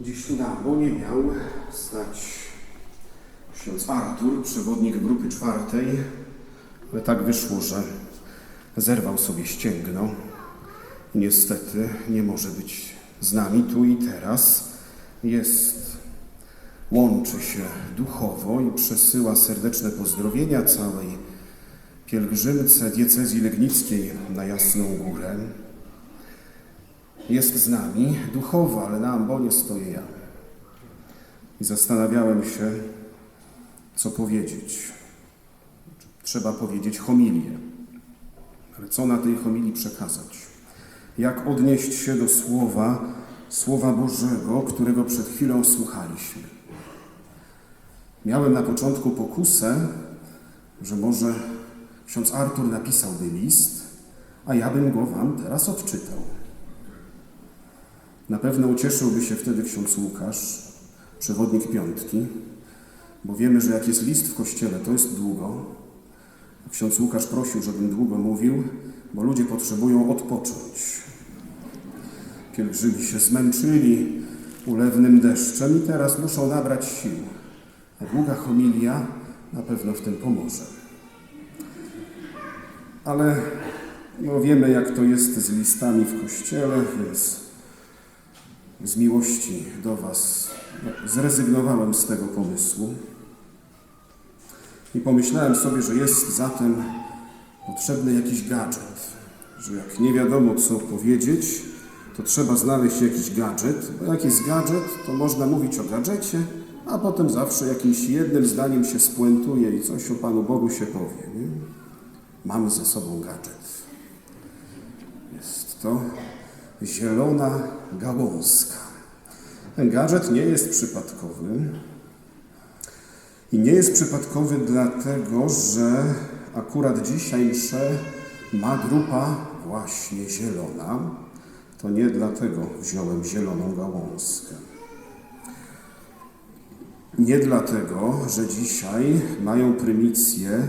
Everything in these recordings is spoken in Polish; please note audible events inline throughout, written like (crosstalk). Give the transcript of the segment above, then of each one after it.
Dziś na ambonie miał stać ksiądz Artur, przewodnik grupy czwartej, ale tak wyszło, że zerwał sobie ścięgno. Niestety nie może być z nami tu i teraz. Jest, łączy się duchowo i przesyła serdeczne pozdrowienia całej pielgrzymce diecezji legnickiej na Jasną Górę. Jest z nami duchowo, ale na ambonie stoję ja. I zastanawiałem się, co powiedzieć. Trzeba powiedzieć homilię. Ale co na tej homilii przekazać? Jak odnieść się do słowa, słowa Bożego, którego przed chwilą słuchaliśmy? Miałem na początku pokusę, że może ksiądz Artur napisałby list, a ja bym go wam teraz odczytał. Na pewno ucieszyłby się wtedy ksiądz Łukasz, przewodnik piątki, bo wiemy, że jak jest list w kościele, to jest długo. Ksiądz Łukasz prosił, żebym długo mówił, bo ludzie potrzebują odpocząć. Pielgrzymi się zmęczyli ulewnym deszczem i teraz muszą nabrać sił. A długa homilia na pewno w tym pomoże. Ale no, wiemy, jak to jest z listami w kościele, więc z miłości do Was no, zrezygnowałem z tego pomysłu i pomyślałem sobie, że jest zatem potrzebny jakiś gadżet, że jak nie wiadomo co powiedzieć, to trzeba znaleźć jakiś gadżet, bo jak jest gadżet, to można mówić o gadżecie, a potem zawsze jakimś jednym zdaniem się spuentuje i coś o Panu Bogu się powie. Nie? Mamy ze sobą gadżet. Jest to zielona gałązka. Ten gadżet nie jest przypadkowy. I nie jest przypadkowy dlatego, że akurat dzisiaj mszę ma grupa właśnie zielona. To nie dlatego wziąłem zieloną gałązkę. Nie dlatego, że dzisiaj mają prymicję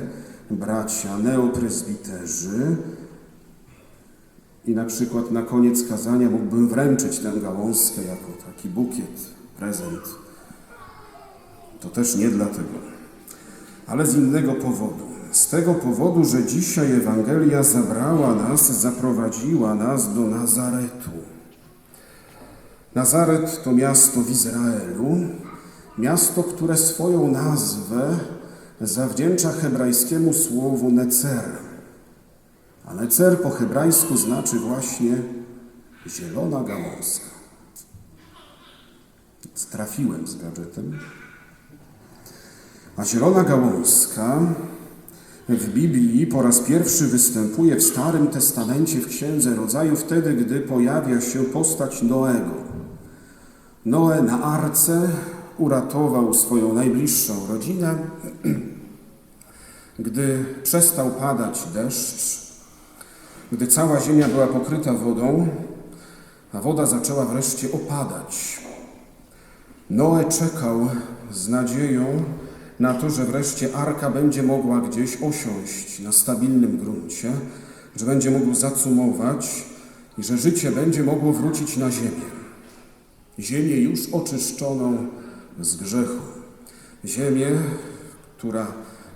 bracia neoprezbiterzy, i na przykład na koniec kazania mógłbym wręczyć tę gałązkę jako taki bukiet, prezent. To też nie dlatego, ale z innego powodu. Z tego powodu, że dzisiaj Ewangelia zabrała nas, zaprowadziła nas do Nazaretu. Nazaret to miasto w Izraelu, miasto, które swoją nazwę zawdzięcza hebrajskiemu słowu Necer. A necer po hebrajsku znaczy właśnie zielona gałązka. Trafiłem z gadżetem. A zielona gałązka w Biblii po raz pierwszy występuje w Starym Testamencie w Księdze Rodzaju wtedy, gdy pojawia się postać Noego. Noe na arce uratował swoją najbliższą rodzinę. (clears throat) Gdy przestał padać deszcz, gdy cała ziemia była pokryta wodą, a woda zaczęła wreszcie opadać. Noe czekał z nadzieją na to, że wreszcie arka będzie mogła gdzieś osiąść na stabilnym gruncie, że będzie mógł zacumować i że życie będzie mogło wrócić na ziemię. Ziemię już oczyszczoną z grzechu. Ziemię, która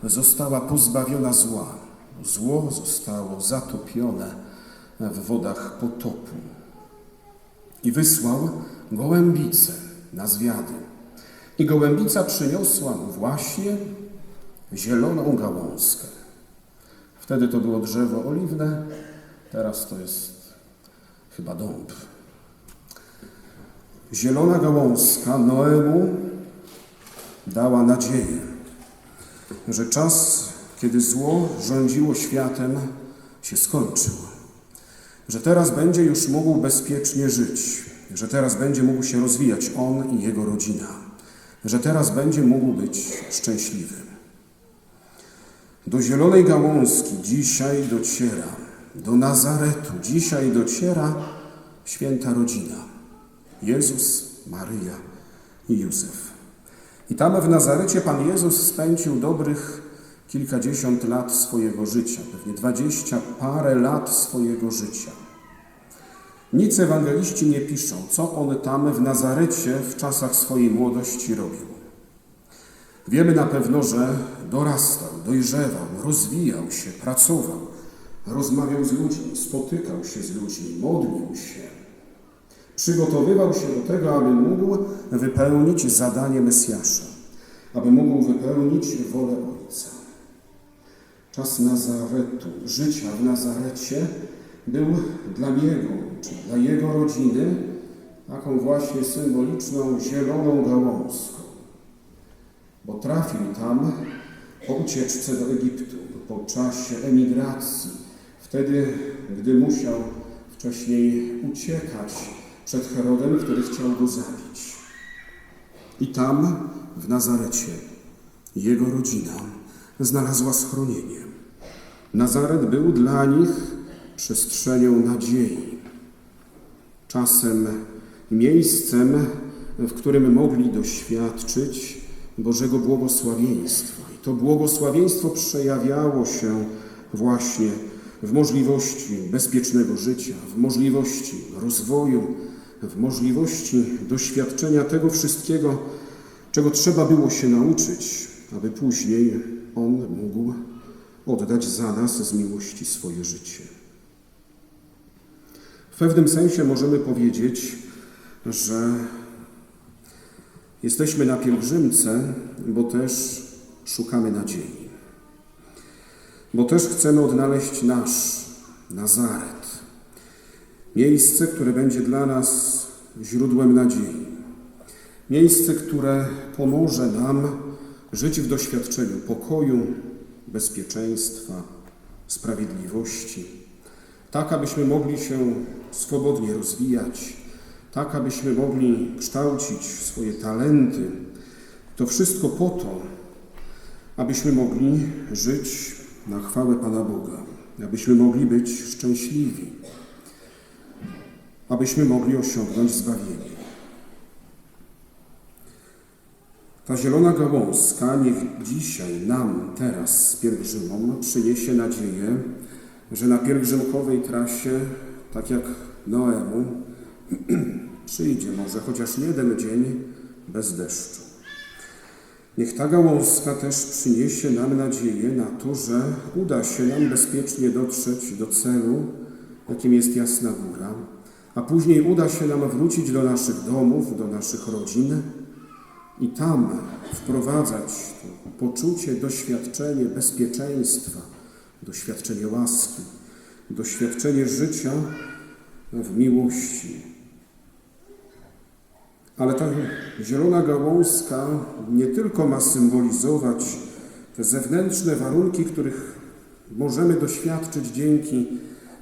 została pozbawiona zła. Zło zostało zatopione w wodach potopu. I wysłał gołębicę na zwiady. I gołębica przyniosła mu właśnie zieloną gałązkę. Wtedy to było drzewo oliwne, teraz to jest chyba dąb. Zielona gałązka Noemu dała nadzieję, że czas kiedy zło rządziło światem, się skończył. Że teraz będzie już mógł bezpiecznie żyć, że teraz będzie mógł się rozwijać on i jego rodzina, że teraz będzie mógł być szczęśliwy. Do zielonej gałązki dzisiaj dociera, do Nazaretu dzisiaj dociera święta rodzina Jezus, Maryja i Józef. I tam w Nazarecie Pan Jezus spędził dobrych kilkadziesiąt lat swojego życia, pewnie dwadzieścia parę lat swojego życia. Nic ewangeliści nie piszą, co on tam w Nazarecie w czasach swojej młodości robił. Wiemy na pewno, że dorastał, dojrzewał, rozwijał się, pracował, rozmawiał z ludźmi, spotykał się z ludźmi, modlił się. Przygotowywał się do tego, aby mógł wypełnić zadanie Mesjasza, aby mógł wypełnić wolę Ojca. Czas Nazaretu, życia w Nazarecie był dla niego, czy dla jego rodziny, taką właśnie symboliczną zieloną gałązką bo trafił tam po ucieczce do Egiptu, po czasie emigracji, wtedy, gdy musiał wcześniej uciekać przed Herodem, który chciał go zabić. I tam, w Nazarecie, jego rodzina znalazła schronienie. Nazaret był dla nich przestrzenią nadziei, czasem miejscem, w którym mogli doświadczyć Bożego błogosławieństwa. I to błogosławieństwo przejawiało się właśnie w możliwości bezpiecznego życia, w możliwości rozwoju, w możliwości doświadczenia tego wszystkiego, czego trzeba było się nauczyć, aby później On mógł oddać za nas z miłości swoje życie. W pewnym sensie możemy powiedzieć, że Jesteśmy na pielgrzymce, bo też szukamy nadziei. Bo też chcemy odnaleźć nasz Nazaret. Miejsce, które będzie dla nas źródłem nadziei. Miejsce, które pomoże nam żyć w doświadczeniu pokoju, bezpieczeństwa, sprawiedliwości, tak abyśmy mogli się swobodnie rozwijać, tak abyśmy mogli kształcić swoje talenty. To wszystko po to, abyśmy mogli żyć na chwałę Pana Boga, abyśmy mogli być szczęśliwi, abyśmy mogli osiągnąć zbawienie. Ta zielona gałązka niech dzisiaj nam, teraz z przyniesie nadzieję, że na pielgrzymkowej trasie, tak jak Noemu, (clears throat) przyjdzie może chociaż jeden dzień bez deszczu. Niech ta gałązka też przyniesie nam nadzieję na to, że uda się nam bezpiecznie dotrzeć do celu, jakim jest Jasna Góra, a później uda się nam wrócić do naszych domów, do naszych rodzin i tam wprowadzać to poczucie, doświadczenie bezpieczeństwa, doświadczenie łaski, doświadczenie życia w miłości. Ale ta zielona gałązka nie tylko ma symbolizować te zewnętrzne warunki, których możemy doświadczyć dzięki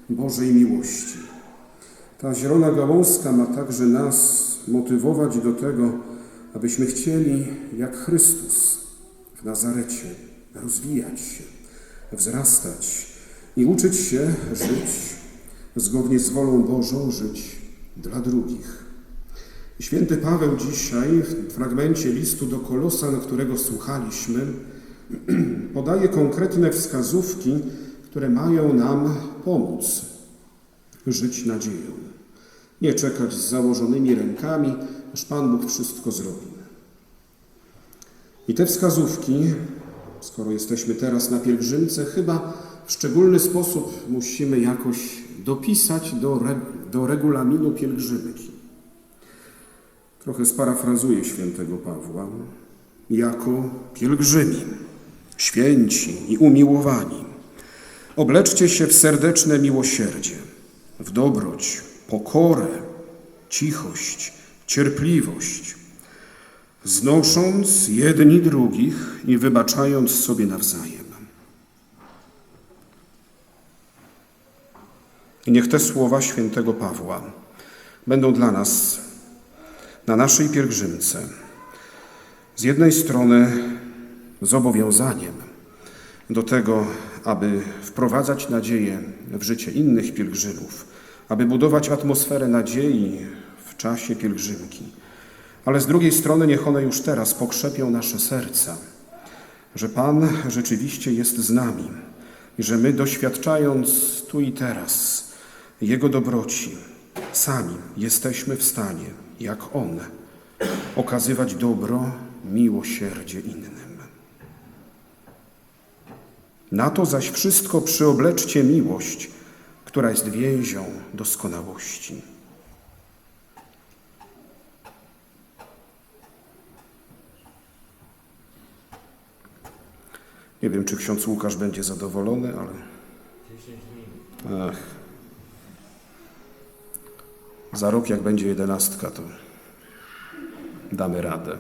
Bożej miłości. Ta zielona gałązka ma także nas motywować do tego, abyśmy chcieli, jak Chrystus w Nazarecie, rozwijać się, wzrastać i uczyć się żyć zgodnie z wolą Bożą, żyć dla drugich. Święty Paweł dzisiaj w fragmencie listu do Kolosan, którego słuchaliśmy, (clears throat) podaje konkretne wskazówki, które mają nam pomóc żyć nadzieją. Nie czekać z założonymi rękami, aż Pan Bóg wszystko zrobi. I te wskazówki, skoro jesteśmy teraz na pielgrzymce, chyba w szczególny sposób musimy jakoś dopisać do, re, do regulaminu pielgrzymki. Trochę sparafrazuję świętego Pawła. Jako pielgrzymi, święci i umiłowani, obleczcie się w serdeczne miłosierdzie, w dobroć, pokorę, cichość, cierpliwość, znosząc jedni drugich i wybaczając sobie nawzajem. I niech te słowa świętego Pawła będą dla nas na naszej pielgrzymce z jednej strony zobowiązaniem do tego, aby wprowadzać nadzieję w życie innych pielgrzymów, aby budować atmosferę nadziei czasie pielgrzymki, ale z drugiej strony niech one już teraz pokrzepią nasze serca, że Pan rzeczywiście jest z nami i że my doświadczając tu i teraz Jego dobroci, sami jesteśmy w stanie, jak On, okazywać dobro, miłosierdzie innym. Na to zaś wszystko przyobleczcie miłość, która jest więzią doskonałości. Nie wiem, czy ksiądz Łukasz będzie zadowolony, ale. Ach. Za rok, jak będzie jedenastka, to damy radę.